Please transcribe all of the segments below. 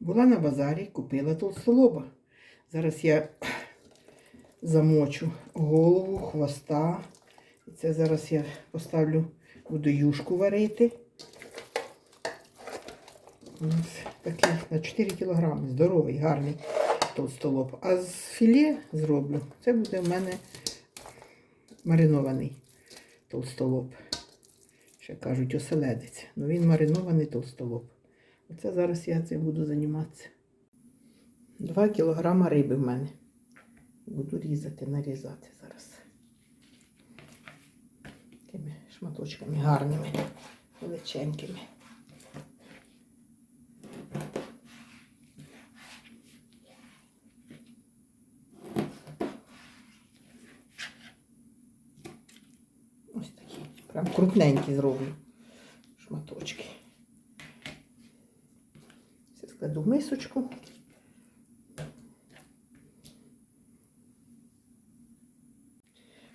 Була на базарі, купила толстолоба. Зараз я замочу голову, хвоста. І Це зараз я поставлю, буду юшку варити. Ось такий на 4 кілограми. Здоровий, гарний толстолоб. А з філе зроблю. Це буде в мене маринований толстолоб. Ще кажуть, оселедець. Ну він маринований толстолоб. Оце зараз я цим буду займатися. 2 кілограма риби в мене. Буду різати, нарізати зараз. Такими шматочками гарними, величенькими. Ось такі. Прям крупненькі зроблю шматочки. Все складу в мисочку.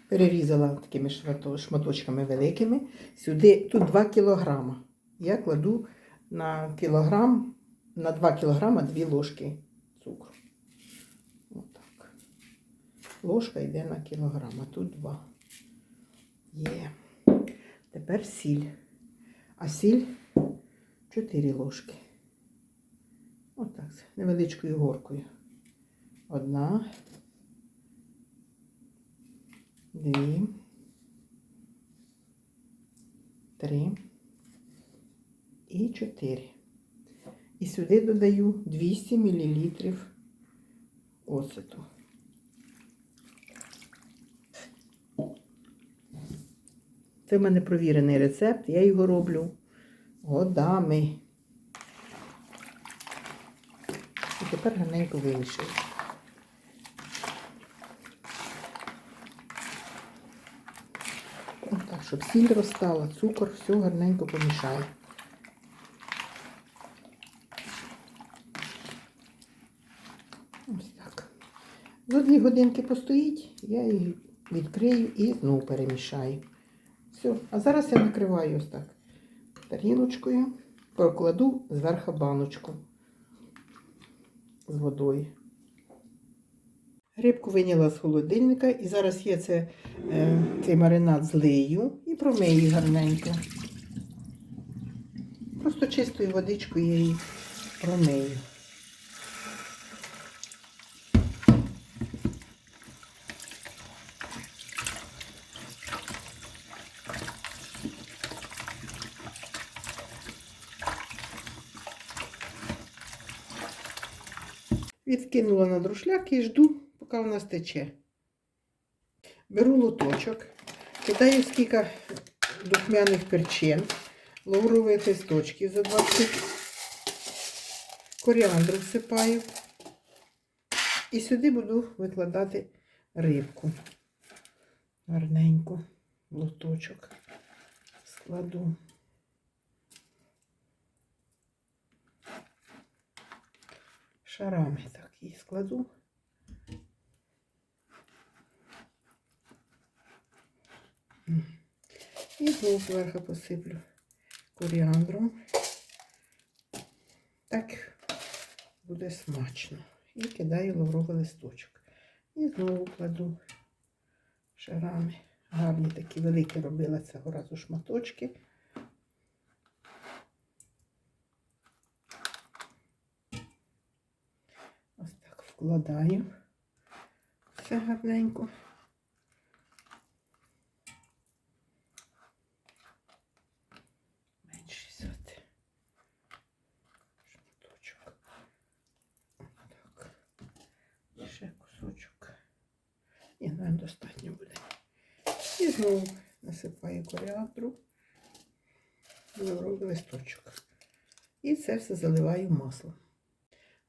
Перерізала такими шматочками великими. Сюди тут 2 кілограма. Я кладу на кілограм, на 2 кілограма 2 ложки цукру. Отак. Ложка йде на кілограм, а тут 2. Є. Тепер сіль. А сіль 4 ложки. З невеличкою горкою. Одна, дві, три і чотири. І сюди додаю 200 мл оцету. Це в мене провірений рецепт, я його роблю годами. І тепер гарненько вимішую. Отак, щоб сіль розстала, цукор, все гарненько помішаю. Ось так. За дві годинки постоїть, я її відкрию і знову перемішаю. Все. А зараз я накриваю ось так тарілочкою, покладу зверху баночку з водою. Рибку виняла з холодильника і зараз я це, е, цей маринад злию і промию гарненько. Просто чистою водичкою я її промию. Відкинула на друшляк і жду, поки вона стече. Беру лоточок, кидаю скільки духмяних перчин, лаврових листочків за 20, коріандру всипаю. І сюди буду викладати рибку. Гарненько лоточок складу. Шарами так її складу. І знову зверху посиплю коріандром. Так буде смачно. І кидаю лавровий листочок. І знову кладу шарами. Гарні такі великі робила цього разу шматочки. Ось так вкладаю. Все гарненько. Навіть достатньо буде. І знову насипаю коріандру. Лавровий листочок. І це все заливаю маслом.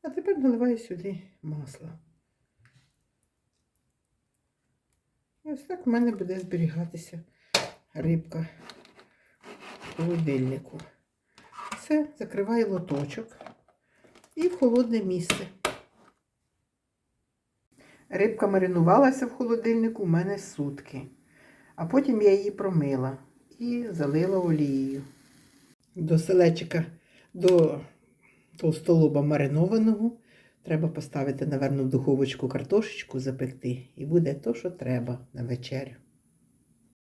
А тепер наливаю сюди масло. І ось так в мене буде зберігатися рибка в холодильнику. Все, закриваю лоточок і в холодне місце. Рибка маринувалася в холодильнику у мене сутки, а потім я її промила і залила олією. До селечика, до толстолоба маринованого. Треба поставити, напевно, в духовочку картошечку запекти. І буде то, що треба на вечерю.